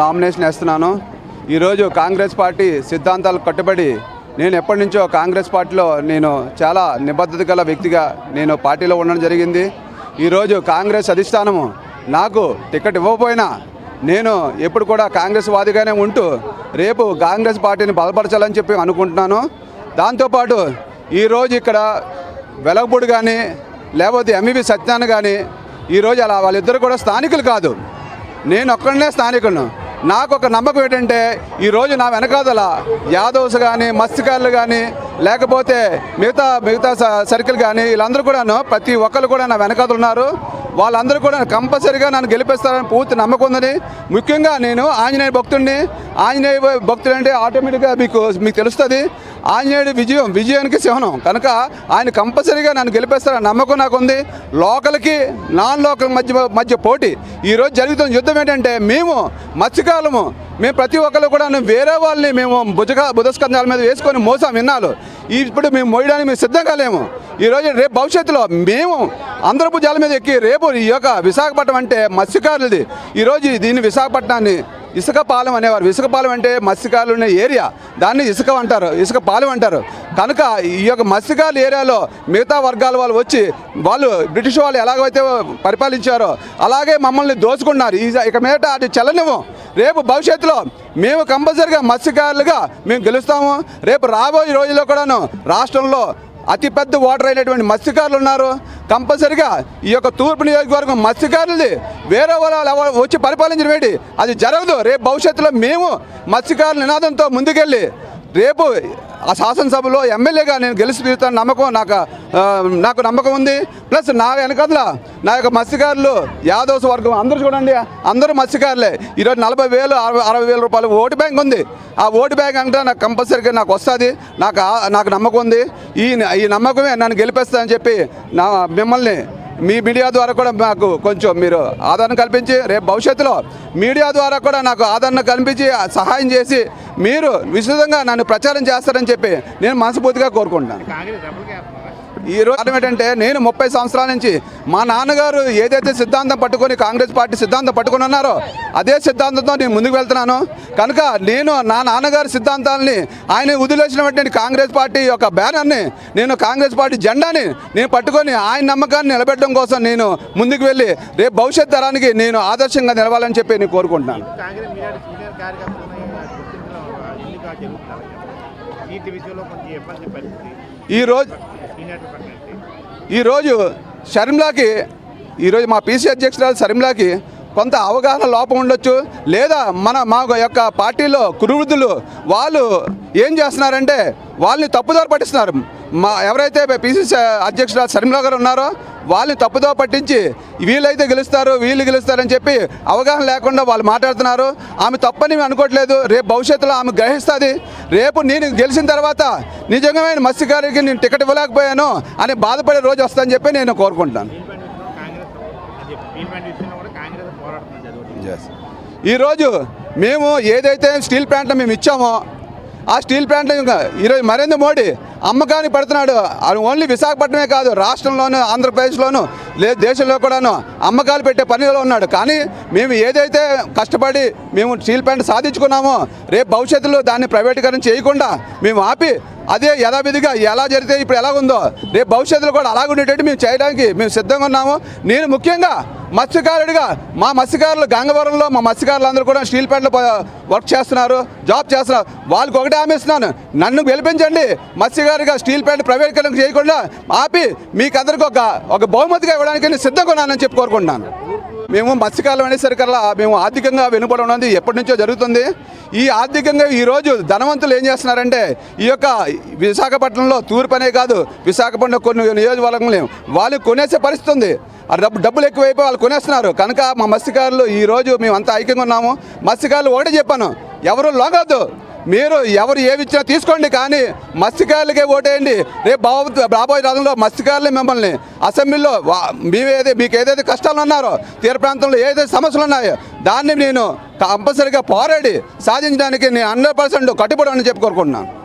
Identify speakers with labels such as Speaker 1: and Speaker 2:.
Speaker 1: Nomination వేస్తున్నాను. ఈరోజు Congress party సిద్ధాంతాలు కట్టుబడి నేను ఎప్పటి నుంచో కాంగ్రెస్ పార్టీలో నేను చాలా నిబద్ధత గల వ్యక్తిగా నేను పార్టీలో ఉండడం జరిగింది. ఈరోజు కాంగ్రెస్ అధిష్టానము నాకు టికెట్ ఇవ్వకపోయినా నేను ఎప్పుడు కూడా కాంగ్రెస్ వాదిగానే ఉంటూ రేపు కాంగ్రెస్ పార్టీని బలపరచాలని చెప్పి అనుకుంటున్నాను. దాంతోపాటు ఈరోజు ఇక్కడ వెలగపూడి కానీ లేకపోతే ఎంఈవి సత్యాన్ని కానీ ఈరోజు అలా వాళ్ళిద్దరు కూడా స్థానికులు కాదు. నేను ఒక్కడనే స్థానికులను. నాకు ఒక నమ్మకం ఏంటంటే ఈరోజు నా వెనకాదల యాదవ్స్ కానీ మత్స్యకారులు కానీ లేకపోతే మిగతా మిగతా సర్కిల్ కానీ వీళ్ళందరూ కూడాను ప్రతి ఒక్కరు కూడా నా వెనకాదలు ఉన్నారు. వాళ్ళందరూ కూడా కంపల్సరీగా నన్ను గెలిపిస్తారని పూర్తి నమ్మకం ఉందని ముఖ్యంగా నేను ఆంజనేయ భక్తుడిని. ఆంజనేయ భక్తుడు అంటే ఆటోమేటిక్గా మీకు మీకు తెలుస్తుంది. ఆంజనేయుడి విజయం విజయానికి చిహ్నం కనుక ఆయన కంపల్సరీగా నన్ను గెలిపేస్తారని నమ్మకం నాకు ఉంది లోకల్కి నాన్ లోకల్ మధ్య మధ్య పోటీ. ఈరోజు జరుగుతున్న యుద్ధం ఏంటంటే మేము మత్స్యకాలము మేము ప్రతి ఒక్కరు కూడా వేరే వాళ్ళని మేము భుజగా బుధస్కంధాల మీద వేసుకొని మోసాం విన్నాలు ఇప్పుడు మేము మోయడానికి మేము సిద్ధంగా లేము. ఈరోజు రేపు భవిష్యత్తులో మేము అంధ్రభుజాల మీద ఎక్కి రేపు ఈ యొక్క విశాఖపట్నం అంటే మత్స్యకారులది. ఈరోజు దీన్ని విశాఖపట్నాన్ని ఇసుక పాలెం అనేవారు. ఇసుక పాలెం అంటే మత్స్యకారులు ఉన్న ఏరియా. దాన్ని ఇసుక అంటారు. ఇసుక పాలెం అంటారు. కనుక ఈ యొక్క మత్స్యకారుల ఏరియాలో మిగతా వర్గాల వాళ్ళు వచ్చి వాళ్ళు బ్రిటిష్ వాళ్ళు ఎలాగైతే పరిపాలించారో అలాగే మమ్మల్ని దోచుకున్నారు. ఇక మీదట అది చెల్లనివ్వం. రేపు భవిష్యత్తులో మేము కంపల్సరిగా మత్స్యకారులుగా మేము గెలుస్తాము. రేపు రాబోయే రోజుల్లో కూడాను రాష్ట్రంలో అతిపెద్ద ఓటర్ అయినటువంటి మత్స్యకారులు ఉన్నారు. కంపల్సరిగా ఈ యొక్క తూర్పు నియోజకవర్గం మత్స్యకారులది వేరే వాళ్ళు వచ్చి పరిపాలించడం ఏంటి? అది జరగదు. రేపు భవిష్యత్తులో మేము మత్స్యకారుల నినాదంతో ముందుకెళ్ళి రేపు ఆ శాసనసభలో ఎమ్మెల్యేగా నేను గెలిచి తీరుతాను నమ్మకం నాకు నాకు నమ్మకం ఉంది. ప్లస్ నా వెనకదల నా యొక్క మత్స్యకారులు యాదవ్స్ వర్గం అందరూ చూడండి అందరూ మత్స్యకారులే. ఈరోజు నలభై వేలు అరవై అరవై వేల రూపాయలు ఓటు బ్యాంక్ ఉంది. ఆ ఓటు బ్యాంక్ అంటే నాకు కంపల్సరీగా నాకు వస్తుంది నాకు నాకు నమ్మకం ఉంది. ఈ ఈ నమ్మకమే నన్ను గెలిపిస్తుందని చెప్పి నా మిమ్మల్ని మీ మీడియా ద్వారా కూడా మాకు కొంచెం మీరు ఆదరణ కల్పించి రేపు భవిష్యత్తులో మీడియా ద్వారా కూడా నాకు ఆదరణ కల్పించి సహాయం చేసి మీరు విస్తృతంగా నన్ను ప్రచారం చేస్తారని చెప్పి నేను మనస్ఫూర్తిగా కోరుకుంటున్నాను.
Speaker 2: ఈరోజు
Speaker 1: ఈ రోజు ఏంటంటే నేను ముప్పై సంవత్సరాల నుంచి మా నాన్నగారు ఏదైతే సిద్ధాంతం పట్టుకొని కాంగ్రెస్ పార్టీ సిద్ధాంతం పట్టుకుని ఉన్నారో అదే సిద్ధాంతంతో నేను ముందుకు వెళ్తున్నాను. కనుక నేను నా నాన్నగారి సిద్ధాంతాలని ఆయన వదిలేసినటువంటి కాంగ్రెస్ పార్టీ యొక్క బ్యానర్ని నేను కాంగ్రెస్ పార్టీ జెండాని నేను పట్టుకొని ఆయన నమ్మకాన్ని నిలబెట్టడం కోసం నేను ముందుకు వెళ్ళి రేపు భవిష్యత్ తరానికి నేను ఆదర్శంగా నిలవాలని చెప్పి నేను కోరుకుంటున్నాను.
Speaker 2: విషయంలో కొంచెం ఇబ్బంది పరిస్థితి.
Speaker 1: ఈరోజు ఈరోజు షర్మిలాకి ఈరోజు మా పీసీ అధ్యక్షురాలు షర్మిలాకి కొంత అవగాహన లోపం ఉండొచ్చు. లేదా మన మా యొక్క పార్టీలో కురువృద్ధులు వాళ్ళు ఏం చేస్తున్నారంటే వాళ్ళని తప్పుదారి పట్టిస్తున్నారు. మా ఎవరైతే పిసిసి అధ్యక్షుడు శర్మిలా గారు ఉన్నారో వాళ్ళని తప్పుదో పట్టించి వీళ్ళైతే గెలుస్తారు వీళ్ళు గెలుస్తారని చెప్పి అవగాహన లేకుండా వాళ్ళు మాట్లాడుతున్నారు. ఆమె తప్పని అనుకోవట్లేదు. రేపు భవిష్యత్తులో ఆమె గ్రహిస్తుంది. రేపు నేను గెలిచిన తర్వాత నిజంగా మత్స్యకారికి నేను టికెట్ ఇవ్వలేకపోయాను అని బాధపడే రోజు వస్తుందని చెప్పి నేను కోరుకుంటున్నాను. ఈరోజు మేము ఏదైతే స్టీల్ ప్లాంట్లో మేము ఇచ్చామో ఆ స్టీల్ ప్లాంట్లో ఇంకా ఈరోజు నరేంద్ర మోడీ అమ్మకానికి పెడుతున్నాడు. అది ఓన్లీ విశాఖపట్నమే కాదు రాష్ట్రంలోనూ ఆంధ్రప్రదేశ్లోనూ లేదు దేశంలో కూడాను అమ్మకాలు పెట్టే పనిలో ఉన్నాడు. కానీ మేము ఏదైతే కష్టపడి మేము స్టీల్ ప్లాంట్ సాధించుకున్నామో రేపు భవిష్యత్తులో దాన్ని ప్రైవేటీకరణ చేయకుండా మేము ఆపి అదే యథావిధిగా ఎలా జరిగితే ఇప్పుడు ఎలా ఉందో రేపు భవిష్యత్తులో కూడా అలాగ ఉండేటట్టు మేము చేయడానికి మేము సిద్ధంగా ఉన్నాము. నేను ముఖ్యంగా మత్స్యకారుడిగా మా మత్స్యకారులు గంగవరంలో మా మత్స్యకారులు అందరూ కూడా స్టీల్ ప్లాంట్లో వర్క్ చేస్తున్నారు జాబ్ చేస్తున్నారు. వాళ్ళకి ఒకటే ఆమెస్తున్నాను నన్ను గెలిపించండి. మత్స్యకారుగా స్టీల్ ప్లాంట్ ప్రైవేటీకరణ చేయకుండా ఆపి మీకు ఒక ఒక బహుమతిగా ఇవ్వడానికి నేను సిద్ధంగా ఉన్నానని చెప్పి కోరుకుంటున్నాను. మేము మత్స్యకాలం అనేసరికల్లా మేము ఆర్థికంగా వెనుపడి ఉన్నది ఎప్పటి నుంచో జరుగుతుంది. ఈ ఆర్థికంగా ఈరోజు ధనవంతులు ఏం చేస్తున్నారంటే ఈ యొక్క విశాఖపట్నంలో తూర్పు అనే కాదు విశాఖపట్నం కొన్ని నియోజకవర్గంలో వాళ్ళు కొనేసే పరిస్థితి ఉంది. ఆ డబ్బు డబ్బులు ఎక్కువైపోయి వాళ్ళు కొనేస్తున్నారు. కనుక మా మత్స్యకారులు ఈ రోజు మేము అంత ఐక్యంగా ఉన్నాము. మత్స్యకారులు ఒకటే చెప్పాను ఎవరు లోగద్దు. మీరు ఎవరు ఏమి ఇచ్చినా తీసుకోండి కానీ మత్స్యకారులకే ఓటేయండి. రేపు బాబు రాబోయే రోజుల్లో మత్స్యకారులే మిమ్మల్ని. అసెంబ్లీలో వా- మీకు ఏదైతే కష్టాలు ఉన్నారో తీర ప్రాంతంలో ఏదైతే సమస్యలు ఉన్నాయో దాన్ని నేను కంపల్సరీగా పోరాడి సాధించడానికి నేను హండ్రెడ్ పర్సెంట్ కట్టుబడి అని చెప్పి కోరుకుంటున్నాను.